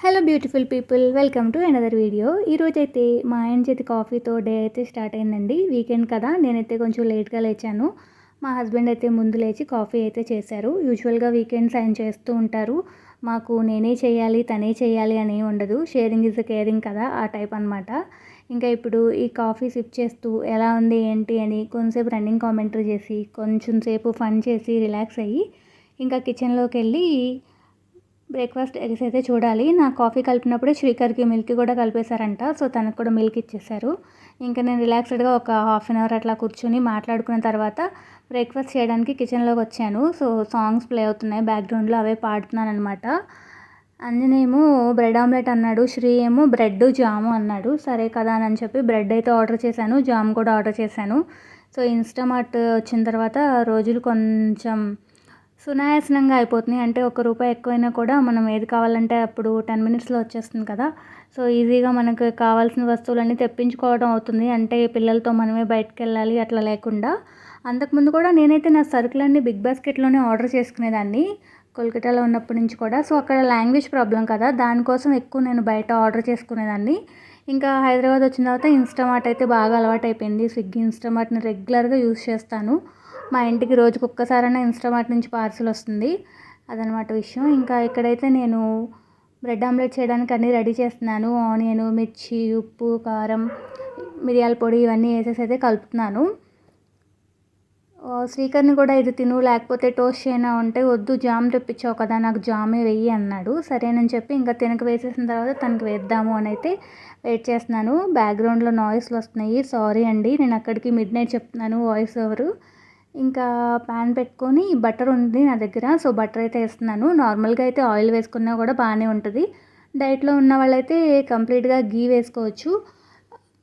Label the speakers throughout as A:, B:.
A: Hello beautiful people welcome to another video ఈరోజైతే మా ఆయన చేతి కాఫీతో డే అయితే స్టార్ట్ అయిందండి. వీకెండ్ కదా నేనైతే కొంచెం లేట్గా లేచాను. మా హస్బెండ్ అయితే ముందు లేచి కాఫీ అయితే చేశారు. యూజువల్గా వీకెండ్స్ ఆయన చేస్తూ ఉంటారు. మాకు నేనే చేయాలి తనే చేయాలి అని ఉండదు. షేరింగ్ ఇస్ కేరింగ్ కదా ఆ టైప్ అనమాట ఇంకా ఇప్పుడు ఈ కాఫీ సిప్ చేస్తూ ఎలా ఉంది ఏంటి అని కొంతసేపు రన్నింగ్ కామెంటరీ చేసి కొంచెం సేపు ఫన్ చేసి రిలాక్స్ అయ్యి ఇంకా కిచెన్లోకి వెళ్ళి బ్రేక్ఫాస్ట్ ఎగ్స్ అయితే చూడాలి. నా కాఫీ కలిపినప్పుడే శ్రీకర్కి మిల్క్ కూడా కలిపేశారంట. సో తనకు కూడా మిల్క్ ఇచ్చేశారు. ఇంకా నేను రిలాక్స్డ్గా ఒక హాఫ్ అన్ అవర్ అట్లా కూర్చొని మాట్లాడుకున్న తర్వాత బ్రేక్ఫాస్ట్ చేయడానికి కిచెన్లోకి వచ్చాను. సో సాంగ్స్ ప్లే అవుతున్నాయి. బ్యాక్గ్రౌండ్లో అవే పాడుతున్నాను అనమాట అంజనేమో బ్రెడ్ ఆమ్లెట్ అన్నాడు. శ్రీ ఏమో బ్రెడ్ జాము అన్నాడు. సరే కదా అని చెప్పి బ్రెడ్ అయితే ఆర్డర్ చేశాను. జామ్ కూడా ఆర్డర్ చేశాను. సో ఇన్స్టామార్ట్ వచ్చిన తర్వాత రోజులు కొంచెం సునాయాసనంగా అయిపోతున్నాయి. అంటే ఒక రూపాయి ఎక్కువైనా కూడా మనం ఏది కావాలంటే అప్పుడు టెన్ మినిట్స్లో వచ్చేస్తుంది కదా. సో ఈజీగా మనకు కావాల్సిన వస్తువులన్నీ తెప్పించుకోవడం అవుతుంది. అంటే పిల్లలతో మనమే బయటకు వెళ్ళాలి అట్లా లేకుండా. అంతకుముందు కూడా నేనైతే నా సరుకులన్నీ బిగ్ బాస్కెట్లోనే ఆర్డర్ చేసుకునేదాన్ని. కోల్కతాలో ఉన్నప్పటి నుంచి కూడా. సో అక్కడ లాంగ్వేజ్ ప్రాబ్లం కదా. దానికోసం ఎక్కువ నేను బయట ఆర్డర్ చేసుకునేదాన్ని. ఇంకా హైదరాబాద్ వచ్చిన తర్వాత ఇన్స్టామార్ట్ అయితే బాగా అలవాటు అయిపోయింది స్విగ్గీ ఇన్స్టామార్ట్ని రెగ్యులర్గా యూస్ చేస్తాను. మా ఇంటికి రోజుకు ఒక్కసారైనా ఇన్స్టామార్ట్ నుంచి పార్సిల్ వస్తుంది. అదనమాట విషయం. ఇంకా ఇక్కడైతే నేను బ్రెడ్ ఆమ్లెట్ చేయడానికి అన్నీ రెడీ చేస్తున్నాను. ఆనియన్ మిర్చి ఉప్పు కారం మిరియాల పొడి ఇవన్నీ వేసేసి అయితే కలుపుతున్నాను. శ్రీకర్ని కూడా ఇది తిను లేకపోతే టోస్ట్ చేయనా ఉంటే వద్దు జామ్ తెప్పించావు కదా నాకు జామే వెయ్యి అన్నాడు. సరేనని చెప్పి ఇంకా తినక వేసేసిన తర్వాత తనకు వేద్దాము అని అయితే వెయిట్ చేస్తున్నాను. బ్యాక్గ్రౌండ్లో నాయిస్లు వస్తున్నాయి. సారీ అండి నేను అక్కడికి మిడ్ నైట్ చెప్తున్నాను వాయిస్ ఓవరు ఇంకా ప్యాన్ పెట్టుకొని బటర్ ఉంది నా దగ్గర. సో బటర్ అయితే వేస్తున్నాను. నార్మల్గా అయితే ఆయిల్ వేసుకున్నా కూడా బాగానే ఉంటుంది. డైట్లో ఉన్న వాళ్ళైతే కంప్లీట్గా గీ వేసుకోవచ్చు.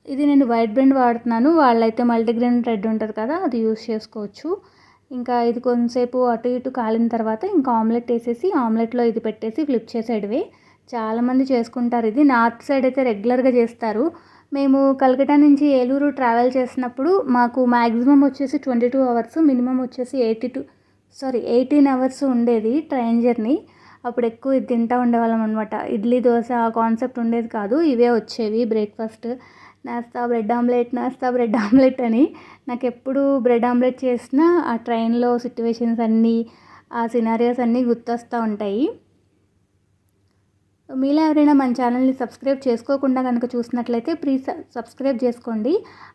A: ఇది నేను వైట్ బ్రెండ్ వాడుతున్నాను. వాళ్ళైతే మల్టీగ్రెయిన్ రెడ్ ఉంటుంది కదా అది యూస్ చేసుకోవచ్చు. ఇంకా ఇది కొంతసేపు అటు ఇటు కాలిన తర్వాత ఇంకా ఆమ్లెట్ వేసేసి ఆమ్లెట్లో ఇది పెట్టేసి ఫ్లిప్ చేసేటివే చాలామంది చేసుకుంటారు ఇది. నార్త్ సైడ్ అయితే రెగ్యులర్గా చేస్తారు. మేము కలకటా నుంచి ఏలూరు ట్రావెల్ చేసినప్పుడు మాకు మ్యాక్సిమం వచ్చేసి ట్వంటీ టూ అవర్స్ మినిమం వచ్చేసి eighty two sorry eighteen hours ఉండేది ట్రైన్ జర్నీ అప్పుడు ఎక్కువ ఇది తింటూ ఉండేవాళ్ళం అనమాట ఇడ్లీ దోశ ఆ కాన్సెప్ట్ ఉండేది కాదు ఇవే వచ్చేవి బ్రేక్ఫాస్ట్ నాస్తా బ్రెడ్ ఆమ్లెట్ నాస్తా బ్రెడ్ ఆమ్లెట్ అని. నాకు ఎప్పుడు బ్రెడ్ ఆమ్లెట్ చేసినా ఆ ట్రైన్లో సిట్యువేషన్స్ అన్నీ ఆ సినారియోస్ అన్నీ గుర్తొస్తూ ఉంటాయి. మీలో ఎవరైనా మన ఛానల్ని సబ్స్క్రైబ్ చేసుకోకుండా కనుక చూసినట్లయితే ప్లీజ్ సబ్స్క్రైబ్ చేసుకోండి.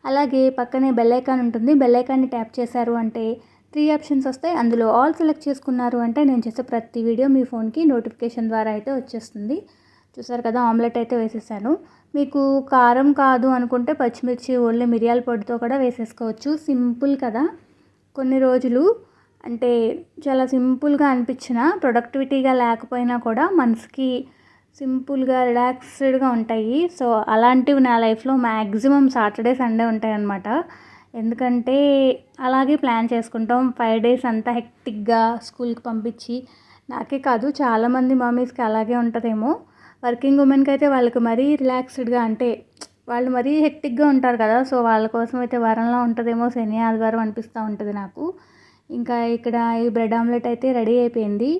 A: అలాగే పక్కనే బెల్ ఐకాన్ ఉంటుంది. బెల్ ఐకాన్ని ట్యాప్ చేశారు అంటే త్రీ ఆప్షన్స్ వస్తాయి. అందులో ఆల్ సెలెక్ట్ చేసుకున్నారు అంటే నేను చేసే ప్రతి వీడియో మీ ఫోన్కి నోటిఫికేషన్ ద్వారా అయితే వచ్చేస్తుంది. చూసారు కదా ఆమ్లెట్ అయితే వేసేసాను. మీకు కారం కాదు అనుకుంటే పచ్చిమిర్చి ఓన్లీ మిరియాల పొడితో కూడా వేసేసుకోవచ్చు. సింపుల్ కదా. కొన్ని రోజులు అంటే చాలా సింపుల్గా అనిపించిన ప్రొడక్టివిటీగా లేకపోయినా కూడా మనసుకి సింపుల్గా రిలాక్స్డ్గా ఉంటాయి. సో అలాంటివి నా లైఫ్లో మ్యాక్సిమం సాటర్డే సండే ఉంటాయి అన్నమాట ఎందుకంటే అలాగే ప్లాన్ చేసుకుంటాం. ఫైవ్ డేస్ అంతా హెక్టిక్గా స్కూల్కి పంపించి నాకే కాదు చాలామంది మమ్మీస్కి అలాగే ఉంటుందేమో. వర్కింగ్ ఉమెన్కి అయితే వాళ్ళకి మరీ రిలాక్స్డ్గా అంటే వాళ్ళు మరీ హెక్టిక్గా ఉంటారు కదా. సో వాళ్ళ కోసం అయితే వారంలో ఉంటుందేమో శని ఆదివారం అనిపిస్తూ ఉంటుంది నాకు. ఇంకా ఇక్కడ ఈ బ్రెడ్ ఆమ్లెట్ అయితే రెడీ అయిపోయింది.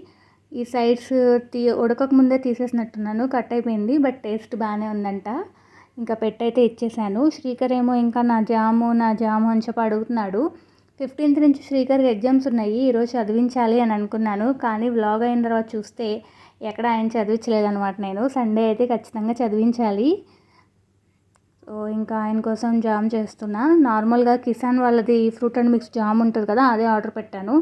A: ఈ సైడ్స్ తీ ఉడకక ముందే తీసేసినట్టున్నాను కట్ అయిపోయింది బట్ టేస్ట్ బాగానే ఉందంట. ఇంకా పెట్టయితే ఇచ్చేసాను. శ్రీకర్ ఏమో ఇంకా నా జాము నా జాము అని చెప్పి అడుగుతున్నాడు. ఫిఫ్టీన్త్ నుంచి శ్రీకర్కి ఎగ్జామ్స్ ఉన్నాయి ఈరోజు చదివించాలి అని అనుకున్నాను. కానీ వ్లాగ్ అయిన తర్వాత చూస్తే ఎక్కడ ఆయన చదివించలేదనమాట నేను. సండే అయితే ఖచ్చితంగా చదివించాలి. సో ఇంకా ఆయన కోసం జామ్ చేస్తున్నా. నార్మల్గా కిసాన్ వాళ్ళది ఫ్రూట్ అండ్ మిక్స్ జామ్ ఉంటుంది కదా అదే ఆర్డర్ పెట్టాను.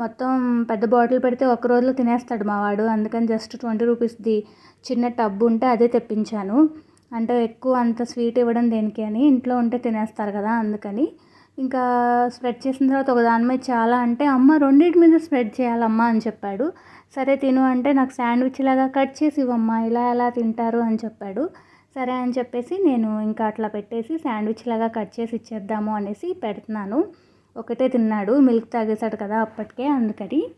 A: మొత్తం పెద్ద బాటిల్ పెడితే ఒక రోజులో తినేస్తాడు మా వాడు. అందుకని జస్ట్ ట్వంటీ రూపీస్ది చిన్న టబ్ ఉంటే అదే తెప్పించాను. అంటే ఎక్కువ అంత స్వీట్ ఇవ్వడం దేనికి అని ఇంట్లో ఉంటే తినేస్తారు కదా అందుకని. ఇంకా స్ప్రెడ్ చేసిన తర్వాత ఒక దాని మీద చాలా అంటే అమ్మ రెండింటి మీద స్ప్రెడ్ చేయాలమ్మా అని చెప్పాడు. సరే తిను అంటే నాకు శాండ్విచ్ లాగా కట్ చేసి ఇవ్వమ్మా ఇలా ఎలా తింటారు అని చెప్పాడు. సరే అని చెప్పేసి నేను ఇంకా అట్లా పెట్టేసి శాండ్విచ్ లాగా కట్ చేసి ఇచ్చేద్దాము అనేసి పెడుతున్నాను. ఒకటే తిన్నాడు మిల్క్ తాగేశాడు కదా అప్పటికే అందుకని.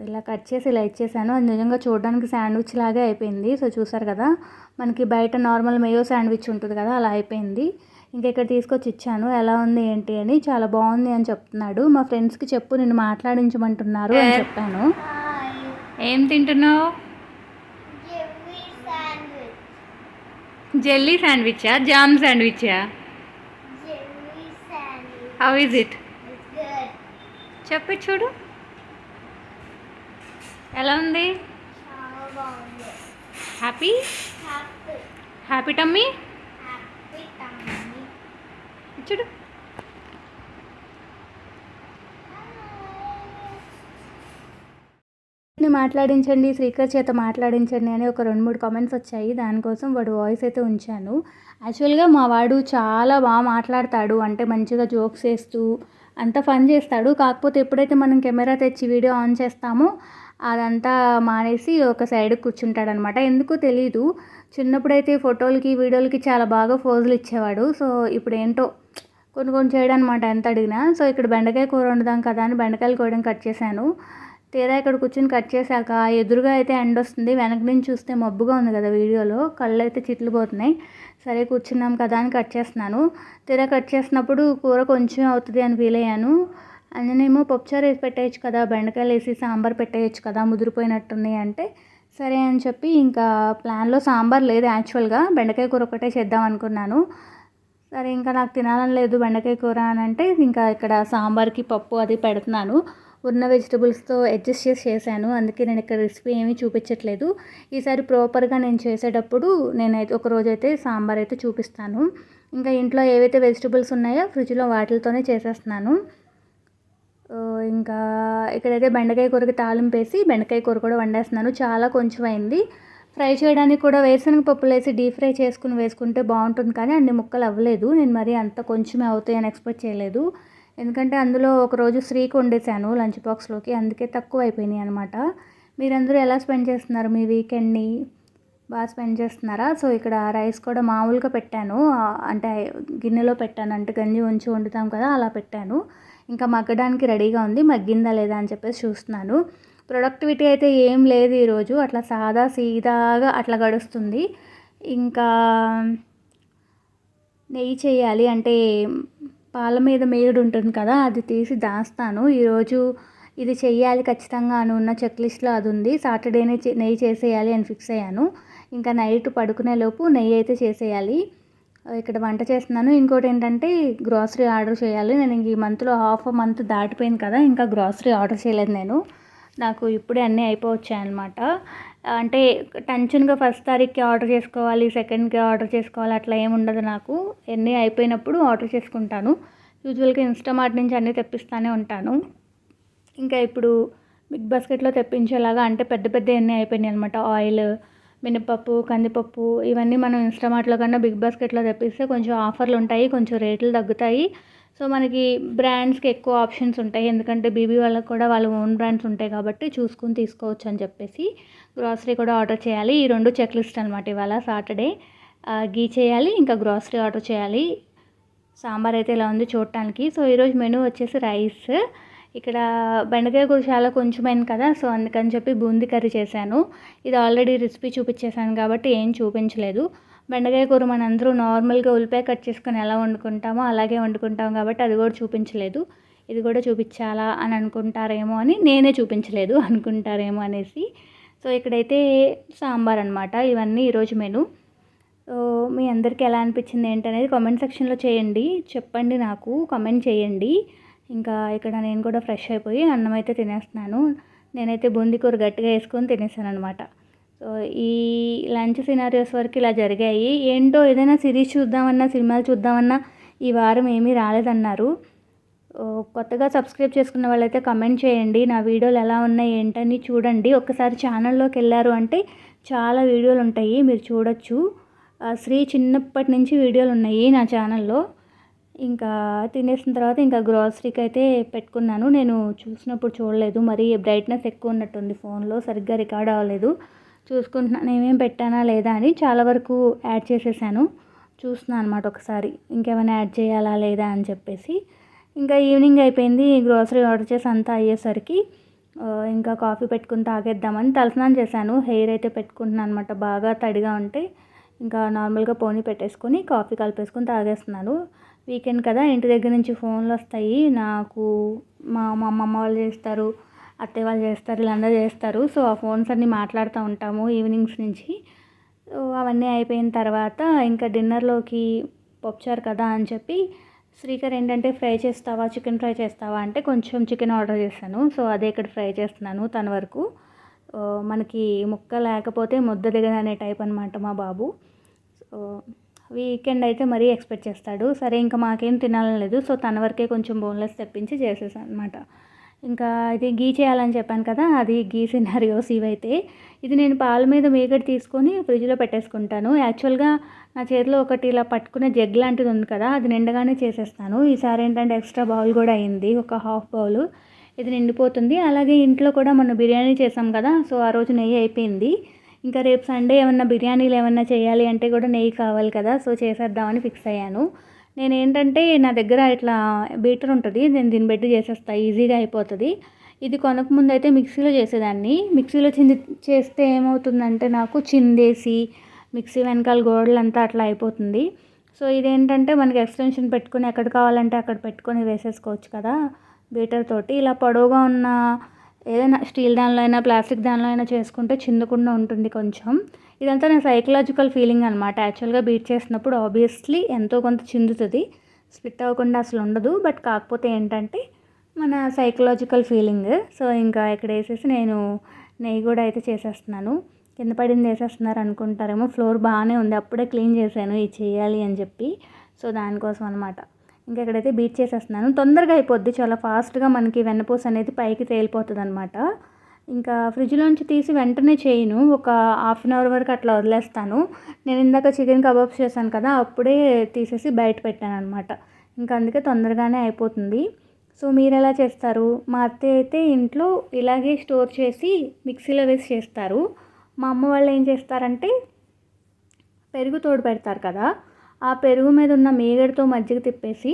A: ఇలా కట్ చేసి ఇలా ఇచ్చేసాను. అది నిజంగా చూడడానికి శాండ్విచ్ లాగే అయిపోయింది. సో చూసారు కదా మనకి బయట నార్మల్ మేయో శాండ్విచ్ ఉంటుంది కదా అలా అయిపోయింది. ఇంకా ఇక్కడ తీసుకొచ్చి ఇచ్చాను. ఎలా ఉంది ఏంటి అని. చాలా బాగుంది అని చెప్తున్నాడు. మా ఫ్రెండ్స్కి చెప్పు నేను మాట్లాడించమంటున్నారు అని చెప్పాను. ఏం తింటున్నావు? జెల్లీ శాండ్విచా. జామ్ శాండ్విచా?
B: jelly sandwich.
A: How is it. చెప్పి చూడు. ఎలా ఉంది? హ్యాపీ
B: హ్యాపీ
A: టమ్మీ చూడు. ని మాట్లాడించండి శ్రీకర్ చేత మాట్లాడించండి అని ఒక రెండు మూడు కామెంట్స్ వచ్చాయి. దానికోసం వాడు వాయిస్ అయితే ఉంచాను. యాక్చువల్గా మా వాడు చాలా బాగా మాట్లాడతాడు. అంటే మంచిగా జోక్స్ వేస్తూ అంత ఫన్ చేస్తాడు. కాకపోతే ఎప్పుడైతే మనం కెమెరా తెచ్చి వీడియో ఆన్ చేస్తామో అదంతా మానేసి ఒక సైడ్ కూర్చుంటాడనమాట. ఎందుకు ఎందుకో తెలీదు. చిన్నప్పుడైతే ఫోటోలకి వీడియోలకి చాలా బాగా ఫోజులు ఇచ్చేవాడు. సో ఇప్పుడు ఏంటో కొన్ని కొన్ని చేయడం అనమాట ఎంత అడిగినా. సో ఇక్కడ బెండకాయ కూర వండుదాం కదా అని బెండకాయలు కోయడం కట్ చేశాను. తీరా ఇక్కడ కూర్చొని కట్ చేశాక ఎదురుగా అయితే ఎండ వస్తుంది. వెనక నుంచి చూస్తే మబ్బుగా ఉంది కదా వీడియోలో. కళ్ళు అయితే చిట్లు పోతున్నాయి. సరే కూర్చున్నాం కదా అని కట్ చేస్తున్నాను. తీరా కట్ చేసినప్పుడు కూర కొంచెం అవుతుంది అని ఫీల్ అయ్యాను. అందునేమో పప్పుచారు వేసి పెట్టేయచ్చు కదా బెండకాయలు వేసి సాంబార్ పెట్టేయచ్చు కదా ముదిరిపోయినట్టున్నాయి అంటే సరే అని చెప్పి ఇంకా ప్లాన్లో సాంబార్ లేదు యాక్చువల్గా. బెండకాయ కూర ఒకటే చేద్దాం అనుకున్నాను. సరే ఇంకా నాకు తినాలని లేదు బెండకాయ కూర అని అంటే ఇంకా ఇక్కడ సాంబార్కి పప్పు అది పెడుతున్నాను. ఉన్న వెజిటబుల్స్తో అడ్జస్ట్ చేసి చేశాను. అందుకే నేను ఇక్కడ రెసిపీ ఏమీ చూపించట్లేదు. ఈసారి ప్రాపర్గా నేను చేసేటప్పుడు నేనైతే ఒక రోజైతే సాంబార్ అయితే చూపిస్తాను. ఇంకా ఇంట్లో ఏవైతే వెజిటబుల్స్ ఉన్నాయో ఫ్రిడ్జ్లో వాటితోనే చేసేస్తున్నాను. ఇంకా ఇక్కడైతే బెండకాయ కూరకి తాలింపు వేసి బెండకాయ కూర కూడా వండేస్తున్నాను. చాలా కొంచెం అయింది ఫ్రై చేయడానికి కూడా వేరుశనగ పప్పులు వేసి డీప్ ఫ్రై చేసుకుని వేసుకుంటే బాగుంటుంది కానీ అన్ని ముక్కలు అవ్వలేదు. నేను మరీ అంత కొంచెమే అవుతాయని ఎక్స్పెక్ట్ చేయలేదు. ఎందుకంటే అందులో ఒకరోజు శ్రీకి వండేసాను లంచ్ బాక్స్లోకి. అందుకే తక్కువ అయిపోయినాయి అనమాట మీరందరూ ఎలా స్పెండ్ చేస్తున్నారు? మీ వీకెండ్ని బాగా స్పెండ్ చేస్తున్నారా? సో ఇక్కడ రైస్ కూడా మామూలుగా పెట్టాను. అంటే గిన్నెలో పెట్టాను. అంటే గంజి ఉంచి వండుతాం కదా అలా పెట్టాను. ఇంకా మగ్గడానికి రెడీగా ఉంది. మగ్గిందా లేదా అని చెప్పేసి చూస్తున్నాను. ప్రొడక్టివిటీ అయితే ఏం లేదు ఈరోజు అట్లా సాదా సీదాగా అట్లా గడుస్తుంది. ఇంకా నెయ్యి చేయాలి అంటే పాల మీద మేడు ఉంటుంది కదా అది తీసి దాస్తాను. ఈరోజు ఇది చెయ్యాలి ఖచ్చితంగా అని ఉన్న చెక్ లిస్ట్లో అది ఉంది. సాటర్డేనే చే- నెయ్యి చేసేయాలి అని ఫిక్స్ అయ్యాను. ఇంకా నైట్ పడుకునే లోపు నెయ్యి అయితే చేసేయాలి. ఇక్కడ వంట చేస్తున్నాను. ఇంకోటి ఏంటంటే గ్రాసరీ ఆర్డర్ చేయాలి. నేను ఈ మంత్లో హాఫ్ మంత్ దాటిపోయింది కదా ఇంకా గ్రాసరీ ఆర్డర్ చేయలేదు నేను. నాకు ఇప్పుడే అన్నీ అయిపోవచ్చాయి అనమాట అంటే టెన్షన్గా ఫస్ట్ తారీఖుకి ఆర్డర్ చేసుకోవాలి సెకండ్కి ఆర్డర్ చేసుకోవాలి అట్లా ఏమి ఉండదు నాకు. ఎన్ని అయిపోయినప్పుడు ఆర్డర్ చేసుకుంటాను. యూజువల్గా ఇన్స్టామార్ట్ నుంచి అన్నీ తెప్పిస్తూనే ఉంటాను. ఇంకా ఇప్పుడు బిగ్ బాస్కెట్లో తెప్పించేలాగా అంటే పెద్ద పెద్ద ఎన్ని అయిపోయినాయి అనమాట ఆయిల్ మినపప్పు కందిపప్పు ఇవన్నీ మనం ఇన్స్టామార్ట్లో కన్నా బిగ్ బాస్కెట్లో తెప్పిస్తే కొంచెం ఆఫర్లు ఉంటాయి కొంచెం రేట్లు తగ్గుతాయి. సో మనకి బ్రాండ్స్కి ఎక్కువ ఆప్షన్స్ ఉంటాయి. ఎందుకంటే బీబీ వాళ్ళకి కూడా వాళ్ళ ఓన్ బ్రాండ్స్ ఉంటాయి కాబట్టి చూసుకుని తీసుకోవచ్చు అని చెప్పేసి. గ్రాసరీ కూడా ఆర్డర్ చేయాలి. ఈ రెండు చెక్ లిస్ట్ అనమాట ఇవాళ సాటర్డే గీ చేయాలి ఇంకా గ్రాసరీ ఆర్డర్ చేయాలి. సాంబార్ అయితే ఇలా ఉంది చూడటానికి. సో ఈరోజు మెనూ వచ్చేసి రైస్ ఇక్కడ బెండకాయ కూర చాలా కొంచెమైంది కదా సో అందుకని చెప్పి బూంది కర్రీ చేశాను. ఇది ఆల్రెడీ రెసిపీ చూపించేశాను కాబట్టి ఏం చూపించలేదు. బెండకాయ కూర మనందరూ నార్మల్గా ఉల్లిపాయ కట్ చేసుకొని ఎలా వండుకుంటామో అలాగే వండుకుంటాం కాబట్టి అది కూడా చూపించలేదు. ఇది కూడా చూపించాలా అని అనుకుంటారేమో అని నేనే చూపించలేదు అనుకుంటారేమో అనేసి. సో ఇక్కడైతే సాంబార్ అనమాట ఇవన్నీ ఈరోజు మెను. సో మీ అందరికీ ఎలా అనిపించింది ఏంటనేది కామెంట్ సెక్షన్లో చేయండి. చెప్పండి నాకు కామెంట్ చేయండి. ఇంకా ఇక్కడ నేను కూడా ఫ్రెష్ అయిపోయి అన్నం అయితే తినేస్తున్నాను. నేనైతే బూందీకూర గట్టిగా వేసుకొని తినేసాను అనమాట సో ఈ లంచ్ సినారియోస్ వరకు ఇలా జరిగాయి. ఏంటో ఏదైనా సిరీస్ చూద్దామన్నా సినిమాలు చూద్దామన్నా ఈ వారం ఏమీ రాలేదన్నారు. కొత్తగా సబ్స్క్రైబ్ చేసుకున్న వాళ్ళైతే కమెంట్ చేయండి. నా వీడియోలు ఎలా ఉన్నాయి ఏంటని చూడండి. ఒక్కసారి ఛానల్లోకి వెళ్ళారు అంటే చాలా వీడియోలు ఉంటాయి మీరు చూడొచ్చు. ఆ, శ్రీ చిన్నప్పటి నుంచి వీడియోలు ఉన్నాయి నా ఛానల్లో ఇంకా తినేసిన తర్వాత ఇంకా గ్రాసరీకి అయితే పెట్టుకున్నాను. నేను చూసినప్పుడు చూడలేదు. మరి బ్రైట్నెస్ ఎక్కువ ఉన్నట్టుంది ఫోన్లో సరిగ్గా రికార్డ్ అవ్వలేదు. చూసుకుంటున్నాను ఏమేం పెట్టానా లేదా అని చాలా వరకు యాడ్ చేసేసాను. చూస్తున్నాను అనమాట ఒకసారి. ఇంకేమైనా యాడ్ చేయాలా లేదా అని చెప్పేసి. ఇంకా ఈవినింగ్ అయిపోయింది గ్రోసరీ ఆర్డర్ చేసి అంతా అయ్యేసరికి ఇంకా కాఫీ పెట్టుకుని తాగేద్దామని తలస్నానం చేశాను. హెయిర్ అయితే పెట్టుకుంటున్నాను అనమాట బాగా తడిగా ఉంటే. ఇంకా నార్మల్గా పోనీ పెట్టేసుకొని కాఫీ కలిపేసుకొని తాగేస్తున్నాను. వీకెండ్ కదా ఇంటి దగ్గర నుంచి ఫోన్లు వస్తాయి. నాకు మా మా అమ్మమ్మ వాళ్ళు చేస్తారు అత్తయ్య వాళ్ళు చేస్తారు వీళ్ళందరూ చేస్తారు. సో ఆ ఫోన్స్ అన్నీ మాట్లాడుతూ ఉంటాము ఈవినింగ్స్ నుంచి. సో అవన్నీ అయిపోయిన తర్వాత ఇంకా డిన్నర్లోకి పప్పుచారు కదా అని చెప్పి శ్రీకర్ ఏంటంటే ఫ్రై చేస్తావా చికెన్ ఫ్రై చేస్తావా అంటే కొంచెం చికెన్ ఆర్డర్ చేశాను. సో అదే ఇక్కడ ఫ్రై చేస్తున్నాను తన వరకు. మనకి ముక్క లేకపోతే ముద్ద దిగదనే టైప్ అనమాట మా బాబు. సో వీకెండ్ అయితే మరీ ఎక్స్పెక్ట్ చేస్తాడు. సరే ఇంకా మాకేం తినాలని లేదు. సో తన వరకే కొంచెం బోన్లెస్ తెప్పించి చేసేసాను అనమాట ఇంకా ఇది గీ చేయాలని చెప్పాను కదా అది గీ సినారియోస్ ఇవైతే ఇది నేను పాల మీద మీగడ తీసుకొని ఫ్రిడ్జ్లో పెట్టేసుకుంటాను. యాక్చువల్గా నా చేతిలో ఒకటి ఇలా పట్టుకునే జగ్ లాంటిది ఉంది కదా అది నిండగానే చేసేస్తాను. ఈసారి ఏంటంటే ఎక్స్ట్రా బౌల్ కూడా అయింది ఒక హాఫ్ బౌల్. ఇది నిండిపోతుంది. అలాగే ఇంట్లో కూడా మొన్న బిర్యానీ చేసాం కదా సో ఆ రోజు నెయ్యి అయిపోయింది. ఇంకా రేపు సండే ఏమన్నా బిర్యానీలు ఏమన్నా చేయాలి అంటే కూడా నెయ్యి కావాలి కదా సో చేసేద్దామని ఫిక్స్ అయ్యాను. నేను ఏంటంటే నా దగ్గర ఇట్లా బీటర్ ఉంటుంది నేను దీన్ని పెట్టి చేసేస్తా ఈజీగా అయిపోతుంది. ఇది కొనకముందు అయితే మిక్సీలో చేసేదాన్ని. మిక్సీలో చింది చేస్తే ఏమవుతుందంటే నాకు చిందేసి మిక్సీ వెనకాల గోడలంతా అట్లా అయిపోతుంది. సో ఇదేంటంటే మనకి ఎక్స్టెన్షన్ పెట్టుకుని ఎక్కడ కావాలంటే అక్కడ పెట్టుకొని వేసేసుకోవచ్చు కదా బీటర్ తోటి. ఇలా పొడవుగా ఉన్న ఏదైనా స్టీల్ దానిలో అయినా ప్లాస్టిక్ దానిలో అయినా చేసుకుంటే చిందకుండా ఉంటుంది కొంచెం. ఇదంతా నా సైకలాజికల్ ఫీలింగ్ అనమాట యాక్చువల్గా బీట్ చేసినప్పుడు ఆబ్వియస్లీ ఎంతో కొంత చిందుతుంది. స్ప్లిట్ అవ్వకుండా అసలు ఉండదు. బట్ కాకపోతే ఏంటంటే మన సైకలాజికల్ ఫీలింగ్ సో ఇంకా ఇక్కడ వేసేసి నేను నెయ్యి కూడా అయితే చేసేస్తున్నాను. కింద పడింది వేసేస్తున్నారు అనుకుంటారేమో. ఫ్లోర్ బాగానే ఉంది. అప్పుడే క్లీన్ చేశాను. ఇది చేయాలి అని చెప్పి. సో దానికోసం అనమాట ఇంకా ఇక్కడైతే బీట్ చేసేస్తున్నాను. తొందరగా అయిపోద్ది. చాలా ఫాస్ట్గా మనకి వెన్నపూస అనేది పైకి తేలిపోతుంది అనమాట ఇంకా ఫ్రిడ్జ్లోంచి తీసి వెంటనే చేయను. ఒక హాఫ్ అన్ అవర్ వరకు అట్లా వదిలేస్తాను. నేను ఇందాక చికెన్ కబాబ్స్ చేశాను కదా అప్పుడే తీసేసి బయట పెట్టాను అనమాట ఇంకా అందుకే తొందరగానే అయిపోతుంది. సో మీరు ఎలా చేస్తారు? మా అత్తయ్య అయితే ఇంట్లో ఇలాగే స్టోర్ చేసి మిక్సీలో వేసి చేస్తారు. మా అమ్మ వాళ్ళు ఏం చేస్తారంటే పెరుగు తోడు పెడతారు కదా ఆ పెరుగు మీద ఉన్న మేగడితో మజ్జిగ తిప్పేసి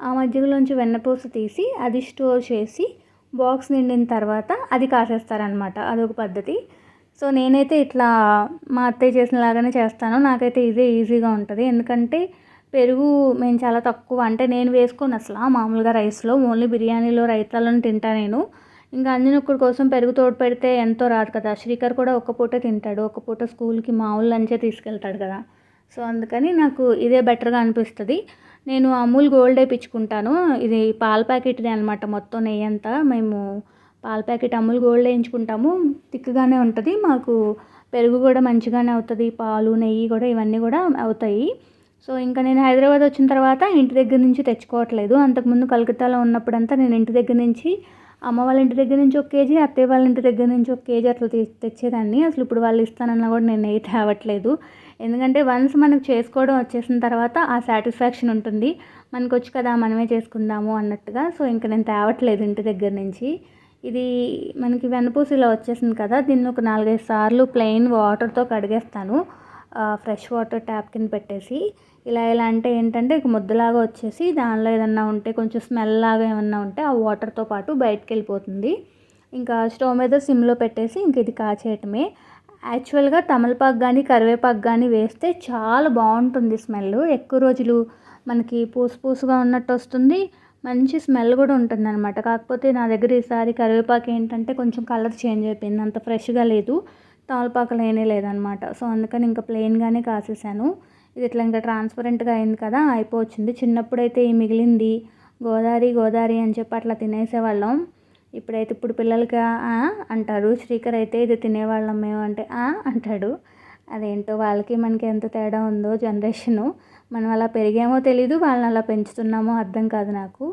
A: ఆ మజ్జిగలోంచి వెన్నపూస తీసి అది స్టోర్ చేసి బాక్స్ నిండిన తర్వాత అది కాసేస్తారనమాట అదొక పద్ధతి. సో నేనైతే ఇట్లా మా అత్తయ్య చేసిన లాగానే చేస్తాను. నాకైతే ఇదే ఈజీగా ఉంటుంది. ఎందుకంటే పెరుగు మేము చాలా తక్కువ అంటే నేను వేసుకోను అసలు. మామూలుగా రైస్లో ఓన్లీ బిర్యానీలో రైతాలను తింటా నేను. ఇంకా అంజనొక్కడి కోసం పెరుగు తోడు పెడితే ఎంతో రాదు కదా. శ్రీకర్ కూడా ఒక పూట తింటాడు. ఒక పూట స్కూల్కి మామూలు లంచే తీసుకెళ్తాడు కదా. సో అందుకని నాకు ఇదే బెటర్గా అనిపిస్తుంది. నేను అమూల్ గోల్డ్ వేయించుకుంటాను. ఇది పాల ప్యాకెట్ది అనమాట మొత్తం నెయ్యి అంతా మేము పాల ప్యాకెట్ అమూల్ గోల్డ్ వేయించుకుంటాము. తిక్కుగానే ఉంటుంది. మాకు పెరుగు కూడా మంచిగానే అవుతుంది. పాలు నెయ్యి కూడా ఇవన్నీ కూడా అవుతాయి. సో ఇంకా నేను హైదరాబాద్ వచ్చిన తర్వాత ఇంటి దగ్గర నుంచి తెచ్చుకోవట్లేదు. అంతకుముందు కలకత్తాలో ఉన్నప్పుడంతా నేను ఇంటి దగ్గర నుంచి అమ్మ వాళ్ళ ఇంటి దగ్గర నుంచి ఒక కేజీ అత్తయ్య వాళ్ళ ఇంటి దగ్గర నుంచి ఒక కేజీ అట్లా తెచ్చేదాన్ని. అసలు ఇప్పుడు వాళ్ళు ఇస్తానన్నా కూడా నేను నెయ్యి తేవట్లేదు ఎందుకంటే వన్స్ మనకు చేసుకోవడం వచ్చేసిన తర్వాత ఆ సాటిస్ఫాక్షన్ ఉంటుంది. మనకు వచ్చి కదా మనమే చేసుకుందాము అన్నట్టుగా. సో ఇంకా నేను తేవట్లేదు ఇంటి దగ్గర నుంచి. ఇది మనకి వెన్నపూస ఇలా వచ్చేసింది కదా దీన్ని ఒక నాలుగైదు సార్లు ప్లెయిన్ వాటర్తో కడిగేస్తాను. ఫ్రెష్ వాటర్ ట్యాప్ కింద పెట్టేసి. ఇలా ఇలా అంటే ఏంటంటే ఇక ముద్దలాగా వచ్చేసి దానిలో ఏదన్నా ఉంటే కొంచెం స్మెల్ లాగా ఏమన్నా ఉంటే ఆ వాటర్తో పాటు బయటకు వెళ్ళిపోతుంది. ఇంకా స్టవ్ మీద సిమ్లో పెట్టేసి ఇంక ఇది కాచేయటమే. యాక్చువల్గా తమలపాకు కానీ కరివేపాకు కానీ వేస్తే చాలా బాగుంటుంది స్మెల్ ఎక్కువ రోజులు మనకి పూసు పూసుగా ఉన్నట్టు వస్తుంది. మంచి స్మెల్ కూడా ఉంటుంది అనమాట కాకపోతే నా దగ్గర ఈసారి కరివేపాకు ఏంటంటే కొంచెం కలర్ చేంజ్ అయిపోయింది. అంత ఫ్రెష్గా లేదు. తమలపాకు లేనే లేదనమాట సో అందుకని ఇంకా ప్లెయిన్గానే కాసేసాను. ఇది ఇట్లా ఇంకా ట్రాన్స్పరెంట్గా అయింది కదా అయిపోవచ్చింది. చిన్నప్పుడైతే ఈ మిగిలింది గోదావరి గోదావరి అని చెప్పి అట్లా తినేసేవాళ్ళం. ఇప్పుడైతే ఇప్పుడు పిల్లలకి "ఆ" అంటారు. శ్రీకర్ అయితే ఇది తినేవాళ్ళం మేము అంటే "ఆ" అంటాడు. అదేంటో వాళ్ళకి మనకి ఎంత తేడా ఉందో జనరేషను. మనం అలా పెరిగామో తెలీదు వాళ్ళని అలా పెంచుతున్నామో అర్థం కాదు నాకు.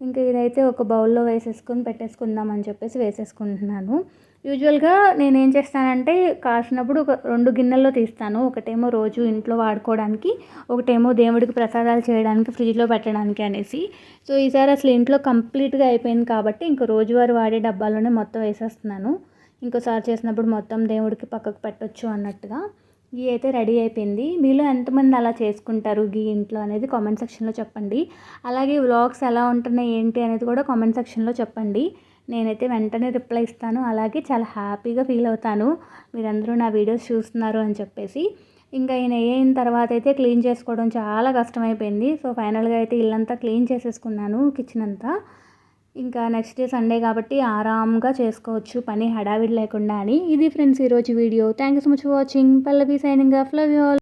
A: ఇంకా ఇదైతే ఒక బౌల్లో వేసేసుకొని పెట్టేసుకుందాం అని చెప్పేసి వేసేసుకుంటున్నాను. యూజువల్గా నేను ఏం చేస్తానంటే కాసినప్పుడు ఒక రెండు గిన్నెల్లో తీస్తాను. ఒకటేమో రోజు ఇంట్లో వాడుకోవడానికి ఒకటేమో దేవుడికి ప్రసాదాలు చేయడానికి ఫ్రిడ్జ్లో పెట్టడానికి అనేసి. సో ఈసారి అసలు ఇంట్లో కంప్లీట్గా అయిపోయింది కాబట్టి ఇంక రోజువారు వాడే డబ్బాలోనే మొత్తం వేసేస్తున్నాను. ఇంకోసారి చేసినప్పుడు మొత్తం దేవుడికి పక్కకు పెట్టొచ్చు అన్నట్టుగా. గీ అయితే రెడీ అయిపోయింది. మీలో ఎంతమంది అలా చేసుకుంటారు గీ ఇంట్లో అనేది కామెంట్ సెక్షన్లో చెప్పండి. అలాగే వ్లాగ్స్ ఎలా ఉంటున్నాయి ఏంటి అనేది కూడా కామెంట్ సెక్షన్లో చెప్పండి. నేనైతే వెంటనే రిప్లై ఇస్తాను. అలాగే చాలా హ్యాపీగా ఫీల్ అవుతాను. మీరందరూ నా వీడియోస్ చూస్తున్నారు అని చెప్పేసి. ఇంకా ఈయన అయిన తర్వాత అయితే క్లీన్ చేసుకోవడం చాలా కష్టమైపోయింది. సో ఫైనల్గా అయితే ఇల్లంతా క్లీన్ చేసేసుకున్నాను కిచెన్ అంతా. ఇంకా నెక్స్ట్ డే సండే కాబట్టి ఆరాంగా చేసుకోవచ్చు. పని హడావిడి లేకుండా అని. ఇది ఫ్రెండ్స్ ఈరోజు video. Thank you so much for watching. Pallavi signing off. Love you all.